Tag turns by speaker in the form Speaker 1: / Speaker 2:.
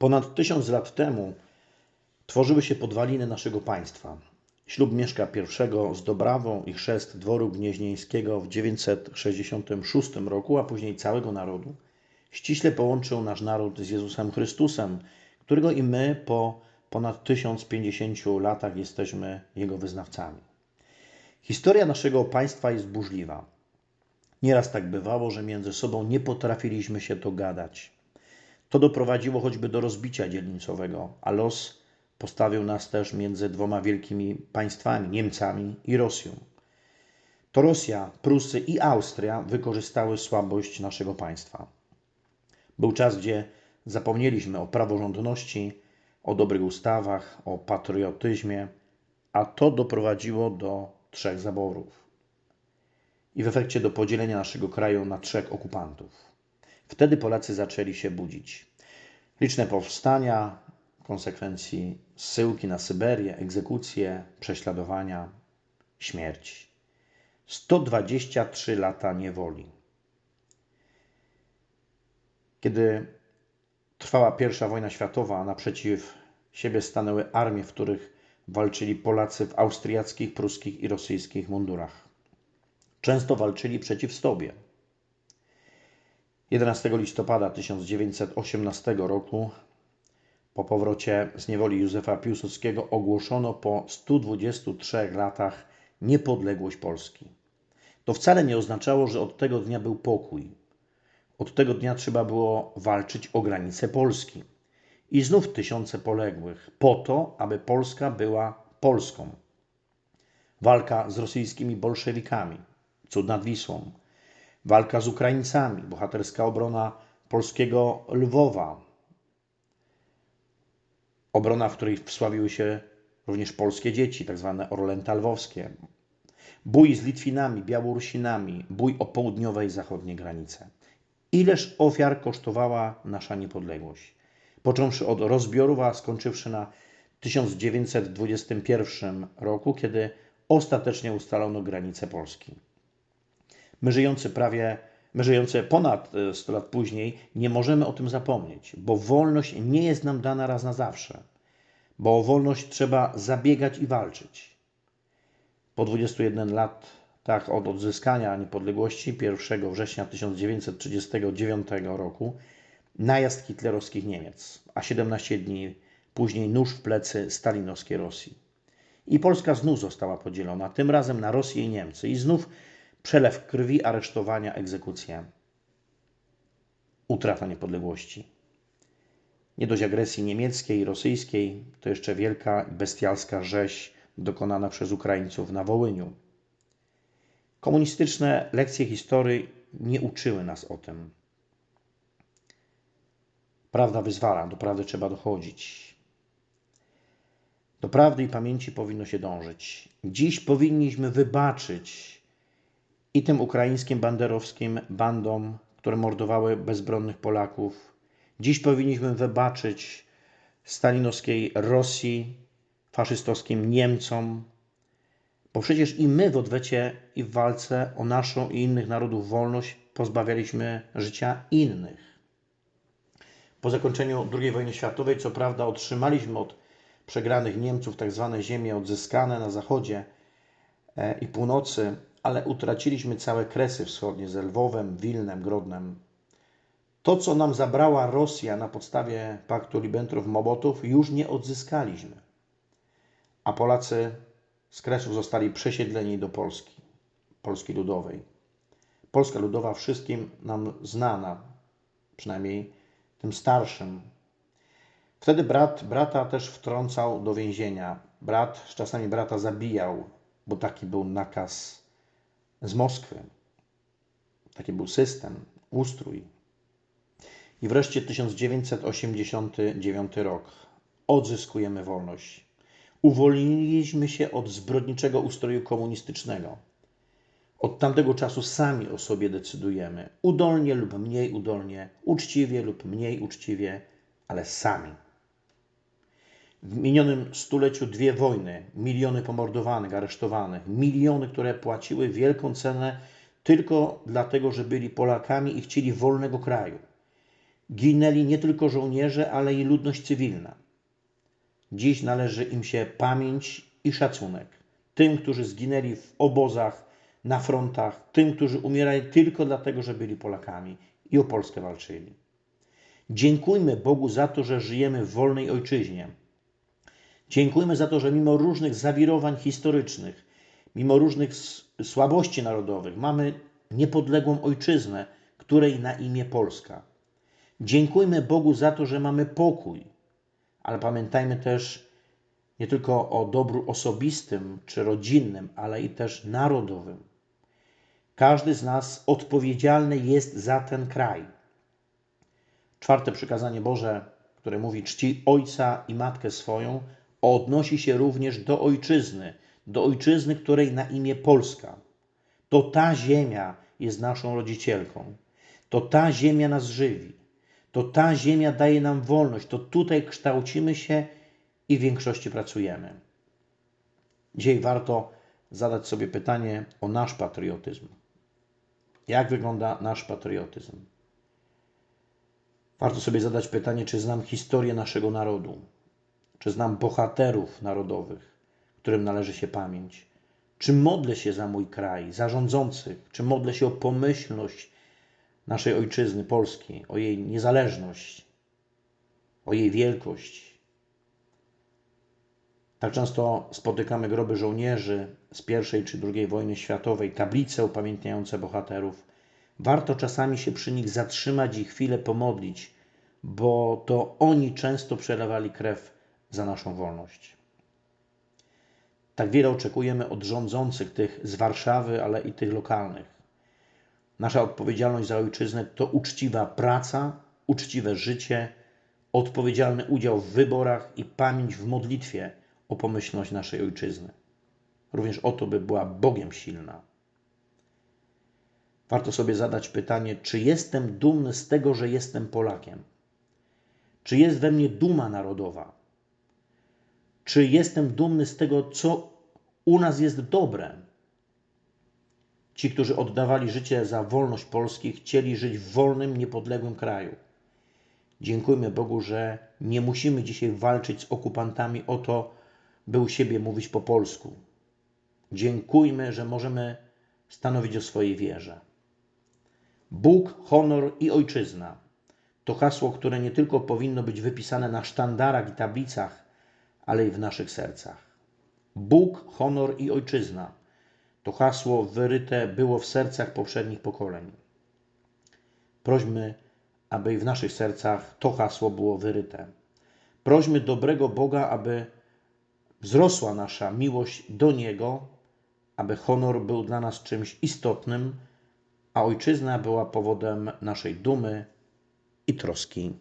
Speaker 1: Ponad tysiąc lat temu tworzyły się podwaliny naszego państwa. Ślub Mieszka I z Dobrawą i chrzest dworu gnieźnieńskiego w 966 roku, a później całego narodu, ściśle połączył nasz naród z Jezusem Chrystusem, którego i my po ponad 1050 latach jesteśmy Jego wyznawcami. Historia naszego państwa jest burzliwa. Nieraz tak bywało, że między sobą nie potrafiliśmy się dogadać. To doprowadziło choćby do rozbicia dzielnicowego, a los postawił nas też między dwoma wielkimi państwami Niemcami i Rosją. To Rosja, Prusy i Austria wykorzystały słabość naszego państwa. Był czas, gdzie zapomnieliśmy o praworządności, o dobrych ustawach, o patriotyzmie, a to doprowadziło do trzech zaborów i w efekcie do podzielenia naszego kraju na trzech okupantów. Wtedy Polacy zaczęli się budzić. Liczne powstania, konsekwencji zsyłki na Syberię, egzekucje, prześladowania, śmierć. 123 lata niewoli. Kiedy trwała I wojna światowa, naprzeciw siebie stanęły armie, w których walczyli Polacy w austriackich, pruskich i rosyjskich mundurach. Często walczyli przeciw sobie. 11 listopada 1918 roku po powrocie z niewoli Józefa Piłsudskiego ogłoszono po 123 latach niepodległość Polski. To wcale nie oznaczało, że od tego dnia był pokój. Od tego dnia trzeba było walczyć o granice Polski. I znów tysiące poległych, po to, aby Polska była Polską. Walka z rosyjskimi bolszewikami, cud nad Wisłą. Walka z Ukraińcami, bohaterska obrona polskiego Lwowa. Obrona, w której wsławiły się również polskie dzieci, tak zwane Orlęta Lwowskie. Bój z Litwinami, Białorusinami, bój o południowe i zachodnie granice. Ileż ofiar kosztowała nasza niepodległość? Począwszy od rozbiorów, a skończywszy na 1921 roku, kiedy ostatecznie ustalono granice Polski. My żyjący prawie, my żyjący ponad 100 e, lat później, nie możemy o tym zapomnieć, bo wolność nie jest nam dana raz na zawsze, bo o wolność trzeba zabiegać i walczyć. Po 21 lat tak od odzyskania niepodległości 1 września 1939 roku najazd hitlerowskich Niemiec, a 17 dni później nóż w plecy stalinowskiej Rosji. I Polska znów została podzielona, tym razem na Rosję i Niemcy. I znów przelew krwi, aresztowania, egzekucja. Utrata niepodległości. Nie dość agresji niemieckiej i rosyjskiej, to jeszcze wielka bestialska rzeź dokonana przez Ukraińców na Wołyniu. Komunistyczne lekcje historii nie uczyły nas o tym. Prawda wyzwala, do prawdy trzeba dochodzić. Do prawdy i pamięci powinno się dążyć. Dziś powinniśmy wybaczyć i tym ukraińskim banderowskim bandom, które mordowały bezbronnych Polaków. Dziś powinniśmy wybaczyć stalinowskiej Rosji, faszystowskim Niemcom, bo przecież i my w odwecie i w walce o naszą i innych narodów wolność pozbawialiśmy życia innych. Po zakończeniu II wojny światowej, co prawda, otrzymaliśmy od przegranych Niemców tak zwane ziemie odzyskane na zachodzie e, i północy, ale utraciliśmy całe kresy wschodnie z Lwowem, Wilnem, Grodnem. To, co nam zabrała Rosja na podstawie paktu Ribbentrop-Mobotów, już nie odzyskaliśmy. A Polacy z Kresów zostali przesiedleni do Polski, Polski Ludowej. Polska Ludowa wszystkim nam znana, przynajmniej tym starszym. Wtedy brat brata też wtrącał do więzienia. Brat czasami brata zabijał, bo taki był nakaz z Moskwy. Taki był system, ustrój. I wreszcie 1989 rok. Odzyskujemy wolność. Uwolniliśmy się od zbrodniczego ustroju komunistycznego. Od tamtego czasu sami o sobie decydujemy. Udolnie lub mniej udolnie, uczciwie lub mniej uczciwie, ale sami. W minionym stuleciu dwie wojny, miliony pomordowanych, aresztowanych, miliony, które płaciły wielką cenę tylko dlatego, że byli Polakami i chcieli wolnego kraju. ginęli nie tylko żołnierze, ale i ludność cywilna. Dziś należy im się pamięć i szacunek. Tym, którzy zginęli w obozach, na frontach, tym, którzy umierali tylko dlatego, że byli Polakami i o Polskę walczyli. Dziękujmy Bogu za to, że żyjemy w wolnej ojczyźnie. Dziękujmy za to, że mimo różnych zawirowań historycznych, mimo różnych słabości narodowych, mamy niepodległą ojczyznę, której na imię Polska. Dziękujmy Bogu za to, że mamy pokój, ale pamiętajmy też nie tylko o dobru osobistym czy rodzinnym, ale i też narodowym. Każdy z nas odpowiedzialny jest za ten kraj. Czwarte przykazanie Boże, które mówi czci ojca i matkę swoją, odnosi się również do ojczyzny, do ojczyzny, której na imię Polska. To ta ziemia jest naszą rodzicielką. To ta ziemia nas żywi. To ta ziemia daje nam wolność. To tutaj kształcimy się i w większości pracujemy. Dzisiaj warto zadać sobie pytanie o nasz patriotyzm. Jak wygląda nasz patriotyzm? Warto sobie zadać pytanie, czy znam historię naszego narodu, czy znam bohaterów narodowych, którym należy się pamięć, czy modlę się za mój kraj, za rządzących, czy modlę się o pomyślność naszej ojczyzny Polski, o jej niezależność, o jej wielkość. Tak często spotykamy groby żołnierzy z I czy II wojny światowej, tablice upamiętniające bohaterów. Warto czasami się przy nich zatrzymać i chwilę pomodlić, bo to oni często przelewali krew za naszą wolność. Tak wiele oczekujemy od rządzących, tych z Warszawy, ale i tych lokalnych. Nasza odpowiedzialność za ojczyznę to uczciwa praca, uczciwe życie, odpowiedzialny udział w wyborach i pamięć w modlitwie o pomyślność naszej ojczyzny. Również o to, by była Bogiem silna. Warto sobie zadać pytanie, czy jestem dumny z tego, że jestem Polakiem? Czy jest we mnie duma narodowa? Czy jestem dumny z tego, co u nas jest dobre? Ci, którzy oddawali życie za wolność Polski, chcieli żyć w wolnym, niepodległym kraju. Dziękujmy Bogu, że nie musimy dzisiaj walczyć z okupantami o to, by u siebie mówić po polsku. Dziękujmy, że możemy stanowić o swojej wierze. Bóg, honor i ojczyzna to hasło, które nie tylko powinno być wypisane na sztandarach i tablicach, ale i w naszych sercach. Bóg, honor i ojczyzna to hasło wyryte było w sercach poprzednich pokoleń. Prośmy, aby i w naszych sercach to hasło było wyryte. Prośmy dobrego Boga, aby wzrosła nasza miłość do Niego, aby honor był dla nas czymś istotnym, a ojczyzna była powodem naszej dumy i troski.